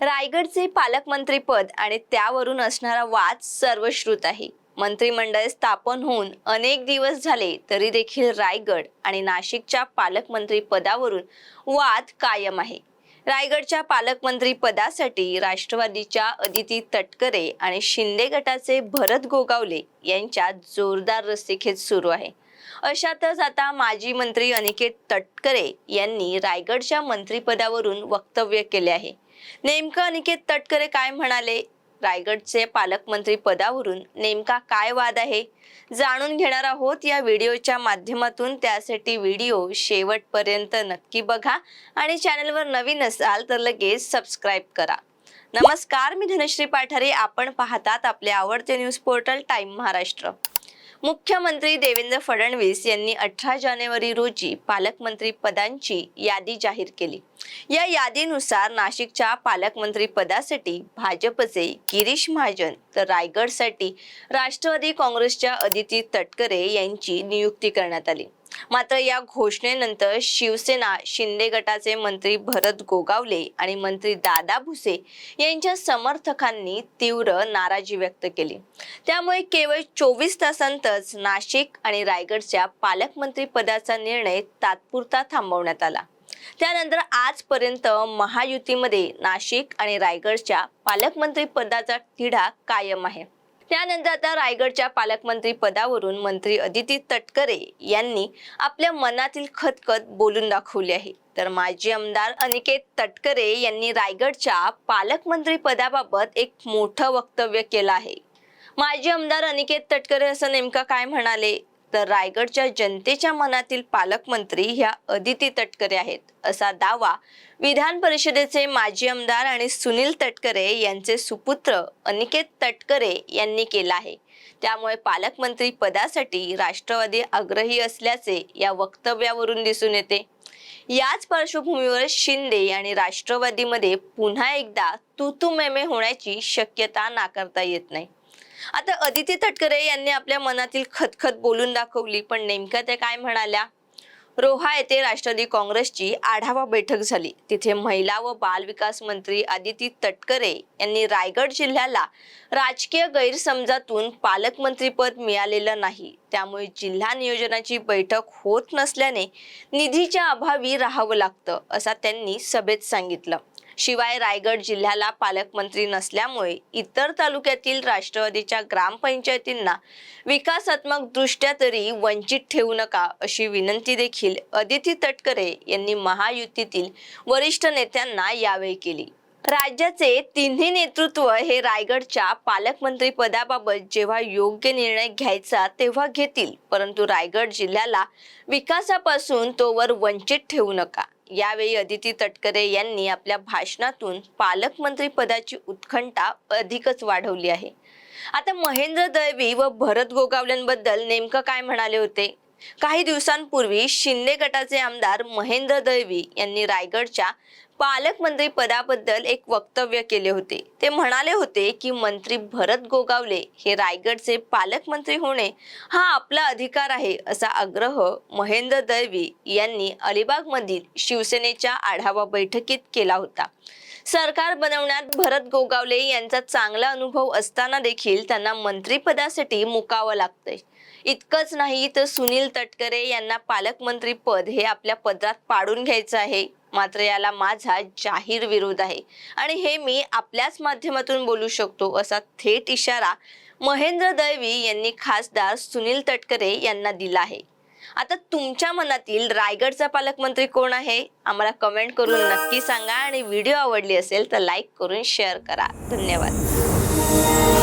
रायगडचे पालकमंत्री पद आणि त्यावरून असणारा वाद सर्वश्रुत आहे. मंत्रिमंडळ स्थापन होऊन अनेक दिवस झाले तरी देखील रायगड आणि नाशिकच्या पालकमंत्री पदावरून वाद कायम आहे. रायगडच्या पालकमंत्री पदासाठी राष्ट्रवादीच्या अदिती तटकरे आणि शिंदे गटाचे भरत गोगावले यांच्यात जोरदार रस्तेखेच सुरू आहे. अशातच आता माजी मंत्री अनिकेत तटकरे यांनी रायगडच्या मंत्रिपदावरून वक्तव्य केले आहे. नेमकं अनिकेत तटकरे काय म्हणाले? रायगडचे पालकमंत्री पदावरून नेमका काय वाद आहे? जाणून घेणार आहोत या व्हिडिओच्या माध्यमातून. त्यासाठी व्हिडिओ शेवटपर्यंत नक्की बघा आणि चॅनलवर नवीन असाल तर लगेच सबस्क्राईब करा. नमस्कार मी धनश्री पाठारे. आपण पाहतात आपले आवडते न्यूज पोर्टल टाइम महाराष्ट्र. मुख्यमंत्री देवेंद्र फडणवीस यांनी अठरा जानेवारी रोजी पालकमंत्री पदांची यादी जाहीर केली. या यादीनुसार नाशिकच्या पालकमंत्री पदासाठी भाजपचे गिरीश महाजन तर रायगडसाठी राष्ट्रवादी काँग्रेसच्या अदिती तटकरे यांची नियुक्ती करण्यात आली. मात्र या घोषणेनंतर शिवसेना शिंदे गटाचे मंत्री भरत गोगावले आणि मंत्री दादा भुसे यांच्या समर्थकांनी तीव्र नाराजी व्यक्त केली. त्यामुळे केवळ चोवीस तासांतच नाशिक आणि रायगडच्या पालकमंत्री पदाचा निर्णय तात्पुरता थांबवण्यात आला. त्यानंतर आजपर्यंत महायुतीमध्ये नाशिक आणि रायगडच्या पालकमंत्री पदाचा तिढा कायम आहे. त्यानंतर आता रायगडच्या पालकमंत्री पदावरून मंत्री अदिती तटकरे यांनी आपल्या मनातील खतखत बोलून दाखवली आहे. तर माजी आमदार अनिकेत तटकरे यांनी रायगडच्या पालकमंत्री पदाबाबत एक मोठं वक्तव्य केलं आहे. माजी आमदार अनिकेत तटकरे असं नेमकं काय म्हणाले? तर रायगडच्या जनतेच्या मनातील पालकमंत्री ह्या अदिती तटकरे आहेत. असा दावा विधान परिषदेचे माजी आमदार आणि सुनील तटकरे यांचे सुपुत्र अनिकेत तटकरे यांनी केला आहे. त्यामुळे पालकमंत्री पदासाठी राष्ट्रवादी आग्रही असल्याचे या वक्तव्यावरून दिसून येते. याच पार्श्वभूमीवर शिंदे आणि राष्ट्रवादीमध्ये पुन्हा एकदा तुतुमेमे होण्याची शक्यता नाकारता येत नाही. आता अदिती तटकरे यांनी आपल्या मनातील खतखत बोलून दाखवली पण नेमक्या त्या काय म्हणाल्या? रोहा येथे राष्ट्रवादी काँग्रेसची आढावा बैठक झाली. तिथे महिला व बाल विकास मंत्री आदिती तटकरे यांनी रायगड जिल्ह्याला राजकीय गैरसमजातून पालकमंत्रीपद मिळालेलं नाही. त्यामुळे जिल्हा नियोजनाची बैठक होत नसल्याने निधीच्या अभावी राहावं लागतं असा त्यांनी सभेत सांगितलं. शिवाय रायगड जिल्ह्याला पालकमंत्री नसल्यामुळे इतर तालुक्यातील राष्ट्रवादीच्या ग्रामपंचायतींना विकासात्मक दृष्ट्या तरी वंचित ठेवू नका अशी विनंती देखील अदिती तटकरे यांनी महायुतीतील वरिष्ठ नेत्यांना यावेळी केली. राज्याचे तिन्ही नेतृत्व हे रायगडच्या पालकमंत्री पदाबाबत जेव्हा योग्य निर्णय घ्यायचा तेव्हा घेतील परंतु रायगड जिल्ह्याला विकासापासून तोवर वंचित ठेवू नका. यावेळी अदिती तटकरे यांनी आपल्या भाषणातून पालकमंत्री पदाची उत्खंठा अधिकच वाढवली आहे. आता महेंद्र दळवी व भरत गोगावलेंबद्दल नेमकं काय म्हणाले होते? काही दिवसांपूर्वी शिंदे गटाचे आमदार महेंद्र दळवी यांनी रायगडच्या पालकमंत्री पदाबद्दल एक वक्तव्य केले होते. ते म्हणाले होते की मंत्री भरत गोगावले हे रायगडचे पालकमंत्री होणे हा आपला अधिकार आहे असा आग्रह महेंद्र दळवी यांनी अलिबागमधील शिवसेनेच्या आढावा बैठकीत केला होता. सरकार बनवण्यात भरत गोगावले यांचा चांगला अनुभव असताना देखील त्यांना मंत्रिपदासाठी मुकावं लागतंय. इतकंच नाही तर सुनील तटकरे यांना पालकमंत्री पद हे आपल्या पदरात पाडून घ्यायचं आहे. मात्र याला माझा जाहीर विरोध आहे. आणि हे मी आपल्याच माध्यमातून बोलू शकतो असा थेट इशारा महेंद्र दळवी यांनी खासदार सुनील तटकरे यांना दिला आहे. आता तुमच्या मनातील रायगडचा पालकमंत्री कोण आहे? आम्हाला कमेंट करून नक्की सांगा आणि व्हिडिओ आवडली असेल तर लाईक करून शेअर करा. धन्यवाद.